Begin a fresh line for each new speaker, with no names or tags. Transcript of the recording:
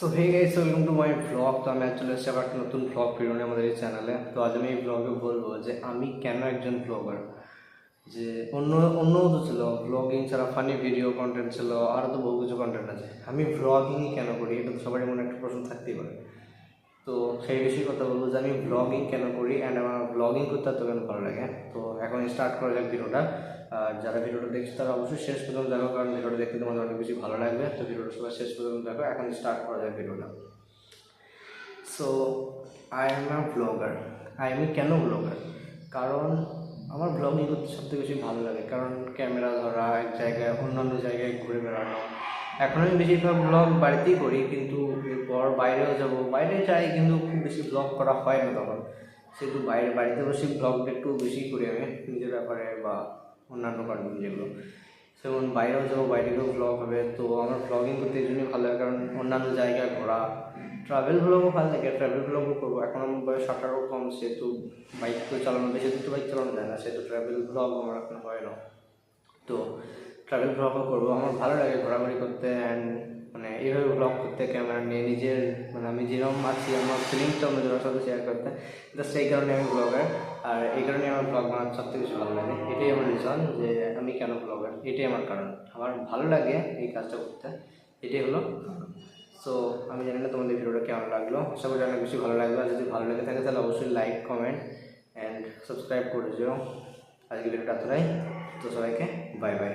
So hey guys welcome to my blog তো আমি চলে এসেছি আবার একটা নতুন ব্লগ ভিডিও আমাদের এই চ্যানেলে তো আজ আমি এই ব্লগে বলব যে আমি কেন একজন ব্লগার যে অন্য অন্য তো ছিল ব্লগিং ছাড়া ফানি ভিডিও কন্টেন্ট ছিল আরও তো বহু কিছু কন্টেন্ট আছে। আমি ব্লগিংই কেন করি? এটা তো সবারই মনে একটা প্রশ্ন থাকতেই পারে। তো সেই বিষয়ে কথা বলব যে আমি ব্লগিং কেন করি অ্যান্ড আমার ব্লগিং করতে এত কেন ভালো লাগে? তো এখন স্টার্ট করা যাক ভিডিওটা। আর যারা ভিডিওটা দেখছে তারা অবশ্যই শেষ পর্যন্ত দেখো, কারণ ভিডিওটা দেখতে তোমাদের অনেক বেশি ভালো লাগবে। তো ভিডিওটা সবাই শেষ পর্যন্ত দেখো, এখন স্টার্ট করা যাক ভিডিওটা। So I am a blogger I am কেন ব্লগার কারণ আমার ব্লগিং করতে সবথেকে বেশি ভালো লাগে। কারণ ক্যামেরা ধরা, এক জায়গায় অন্যান্য জায়গায় ঘুরে বেড়ানো এখন আমি বেশিরভাগ ব্লগ বাড়িতেই করি, কিন্তু এরপর বাইরেও যাব। বাইরে যাই, কিন্তু খুব বেশি ব্লগ করা হয় না তখন। সেহেতু বাইরে, বাড়িতে বসে ব্লগটা একটু বেশি করি আমি, নিজের ব্যাপারে বা অন্যান্য কন্টেন্ট যেগুলো। যেমন বাইরেও যাব বাইরেও ব্লগ হবে, তো আমার ব্লগিং করতে এই জন্যই ভালো লাগে, কারণ অন্যান্য জায়গায় ঘোরা ট্রাভেল ব্লগও ভালো লাগে ট্রাভেল ব্লগও করব। এখন আমার বয়স আঠারো কম, সেহেতু বাইক তো চালানো, বেশি তো বাইক চালানো যায় না, সেহেতু ট্রাভেল ব্লগ আমার এখন হয় না। ট্রাভেল ব্লগও করব। আমার ভালো লাগে ঘোরাঘুরি করতে অ্যান্ড মানে এইভাবে ব্লগ করতে ক্যামেরা নিয়ে নিজের মানে আমি যেরকম আছি, আমার ফিলিংসটা অন্যজনের সাথে শেয়ার করতে। তো সেই কারণে আমি ব্লগার আর এই কারণে আমার ব্লগ বানাতে সবথেকে বেশি ভালো লাগে। এটাই আমার রিজন যে আমি কেন ব্লগার এটাই আমার কারণ। আমার ভালো লাগে এই কাজটা করতে। এটাই হলো সো আমি জানি না তোমাদের ভিডিওটা কেমন লাগল। আশা করি অনেক বেশি ভালো লাগল আর যদি ভালো লেগে থাকে, তাহলে অবশ্যই লাইক কমেন্ট অ্যান্ড সাবস্ক্রাইব করে দিও। আজকে ভিডিওটা এতটাই। তো সবাইকে বাই বাই